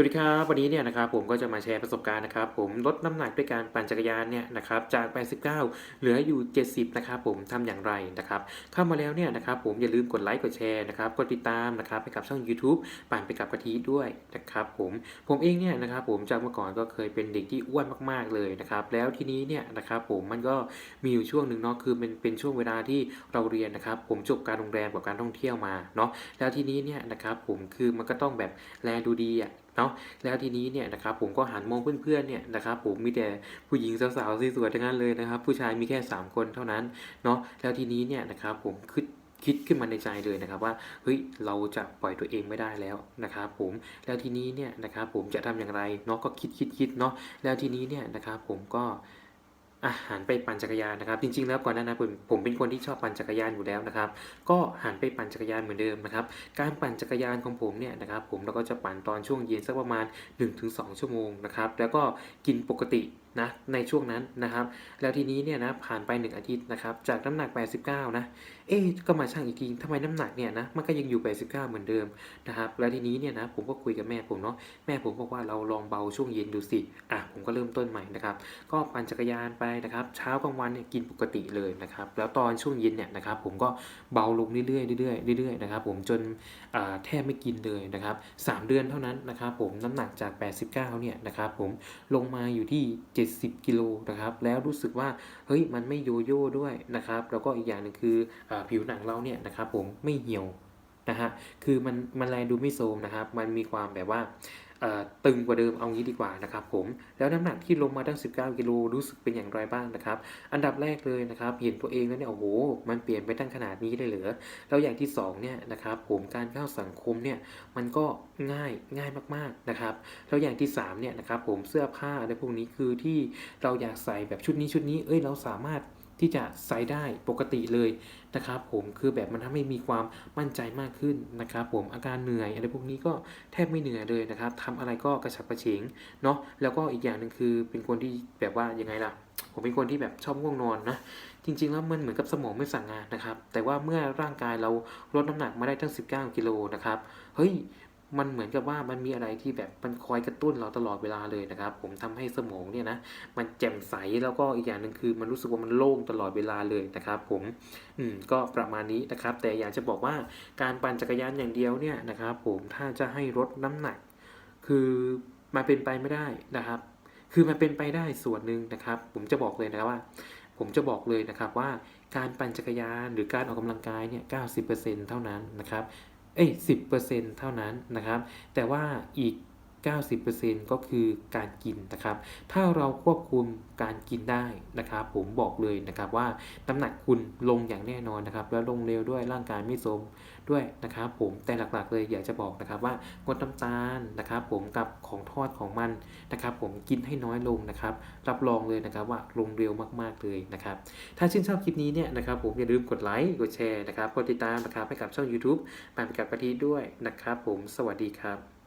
วัสดีครับวันนี้เนี่ยนะครับผมก็จะมาแชร์ประสบการณ์นะครับผมลดน้ำหนักด้วยการปั่นจักรยานเนี่ยนะครับจาก 89 เหลืออยู่ 70 นะครับผมทำอย่างไรนะครับเข้ามาแล้วเนี่ยนะครับผมอย่าลืมกดไลค์กดแชร์นะครับกดติดตามนะครับให้กับช่อง YouTube ปั่นไปกับกะทิด้วยนะครับผมผมเองเนี่ยนะครับผมจากเมื่อก่อนก็เคยเป็นเด็กที่อ้วนมากๆเลยนะครับแล้วทีนี้เนี่ยนะครับผมมันก็มีอยู่ช่วงหนึ่งเนาะคือมันเป็นช่วงเวลาที่เราเรียนนะครับผมจบการโรงแรมกับการท่องเที่ยวมาเนาะแล้วทีนี้เนี่ยนะครับผมคือมันก็ต้องแบบแลดูดีอะ เนาะแล้วทีนี้เนี่ยนะครับผมก็หันมองเพื่อนๆเนี่ยนะครับผมมีแต่ผู้หญิงสาวๆสวยๆทั้งนั้นเลยนะครับ ผู้ชายมีแค่ 3 คนเท่านั้นเนาะแล้วทีนี้เนี่ยนะครับผมคิดคิดขึ้นมาในใจเลยนะครับว่าเฮ้ยเราจะปล่อยตัวเองไม่ได้แล้วนะครับผมแล้วทีนี้เนี่ยนะครับผมจะทำอย่างไรเนาะก็คิดคิดคิดเนาะแล้วทีนี้เนี่ยนะครับผมก็ อะหันไปปั่นจักรยานนะครับจริงๆแล้วก่อนหน้านั้นผมผมเป็นคนที่ชอบปั่นจักรยานอยู่แล้วนะครับก็หันไปปั่นจักรยานเหมือนเดิมนะครับการปั่นจักรยานของผมเนี่ยนะครับผมเราก็จะปั่นตอนช่วงเย็นสักประมาณ 1-2 ชั่วโมงนะครับแล้วก็กินปกติ นะในช่วงนั้นนะครับ แล้วทีนี้เนี่ยนะผ่านไป 1 อาทิตย์นะครับ จากน้ำหนัก 89 นะ เอ๊ก็มาชั่งอีกทีทำไมน้ำหนักเนี่ยนะมันก็ยังอยู่ 89 เหมือนเดิมนะครับแล้วทีนี้เนี่ยนะผมก็คุยกับแม่ผมเนาะแม่ผมบอกว่าเราลองเบาช่วงเย็นดูสิอะผมก็เริ่มต้นใหม่นะครับ ก็ปั่นจักรยานไปนะครับ เช้ากลางวันเนี่ยกินปกติเลยนะครับ แล้วตอนช่วงเย็นเนี่ยนะครับ ผมก็เบาลงเรื่อยๆเรื่อยๆเรื่อยๆนะครับ ผมจนแทบไม่กินเลยนะครับสามเดือนเท่านั้นนะครับ ผมน้ำหนักจาก 89 เนี่ยนะครับ ผมลงมาอยู่ที่70กิโลนะครับ แล้วรู้สึกว่าเฮ้ยมันไม่โยโย่ด้วยนะครับ แล้วก็อีกอย่างหนึ่งคืออผิวหนังเราเนี่ยนะครับผมไม่เหี่ยวนะฮะคือมันมันแลดูไม่โทรมนะครับ มันมีความแบบว่า ตึงกว่าเดิมเอางี้ดีกว่านะครับผมแล้วน้ำหนักที่ลงมาตั้ง 19 กิโลรู้สึกเป็นอย่างไรบ้างนะครับ อันดับแรกเลยนะครับ เห็นตัวเองแล้วเนี่ยโอ้โห มันเปลี่ยนไปตั้งขนาดนี้เลยเหรอแล้วอย่างที่สองเนี่ยนะครับผมการเข้าสังคมเนี่ยมันก็ง่ายง่ายมากๆนะครับแล้วอย่างที่สามเนี่ยนะครับผมเสื้อผ้าอะไรพวกนี้คือที่เราอยากใส่แบบชุดนี้ชุดนี้เอ้ยเราสามารถ ที่จะใส่ได้ปกติเลยนะครับผมคือแบบมันทำให้มีความมั่นใจมากขึ้นนะครับผมอาการเหนื่อยอะไรพวกนี้ก็แทบไม่เหนื่อยเลยนะครับทำอะไรก็กระฉับกระเฉงเนาะแล้วก็อีกอย่างหนึ่งคือเป็นคนที่แบบว่ายังไงล่ะผมเป็นคนที่แบบชอบง่วงนอนนะ จริง ๆ แล้วมันเหมือนกับสมองไม่สั่งงานนะครับ แต่ว่าเมื่อร่างกายเราลดน้ำหนักมาได้ตั้ง 19 กิโลนะครับ เฮ้ย มันเหมือนกับว่ามันมีอะไรที่แบบมันคอยกระตุ้นเราตลอดเวลาเลยนะครับ ผมทำให้สมองเนี่ยนะมันแจ่มใสแล้วก็อีกอย่างหนึ่งคือ มันรู้สึกว่ามันโล่งตลอดเวลาเลยนะครับ ผมอืมก็ประมาณนี้นะครับ แต่อยากจะบอกว่าการปั่นจักรยานอย่างเดียวเนี่ยนะครับ ผมถ้าจะให้ลดน้ำหนัก คือมันเป็นไปไม่ได้นะครับ คือมันเป็นไปได้ส่วนหนึ่งนะครับ ผมจะบอกเลยนะว่า ผมจะบอกเลยนะครับว่าการปั่นจักรยานหรือการออกกำลังกายเนี่ย90%เท่านั้นนะครับ เอ้ย10%เท่านั้นนะครับ แต่ว่าอีก 90%ก็คือการกินนะครับ ถ้าเราควบคุมการกินได้นะครับ ผมบอกเลยนะครับว่าน้ำหนักคุณลงอย่างแน่นอนนะครับ แล้วลงเร็วด้วยร่างกายไม่โทรมด้วยนะครับ ผมแต่หลักๆเลยอยากจะบอกนะครับว่างดน้ำตาลนะครับ ผมกับของทอดของมันนะครับ ผมกินให้น้อยลงนะครับ รับรองเลยนะครับว่าลงเร็วมากๆเลยนะครับ ถ้าชื่นชอบคลิปนี้เนี่ยนะครับ ผมอย่าลืมกดไลค์กดแชร์นะครับกดติดตามนะครับให้กับช่อง YouTube ปานไปกับกะทิด้วยนะครับ ผมสวัสดีครับ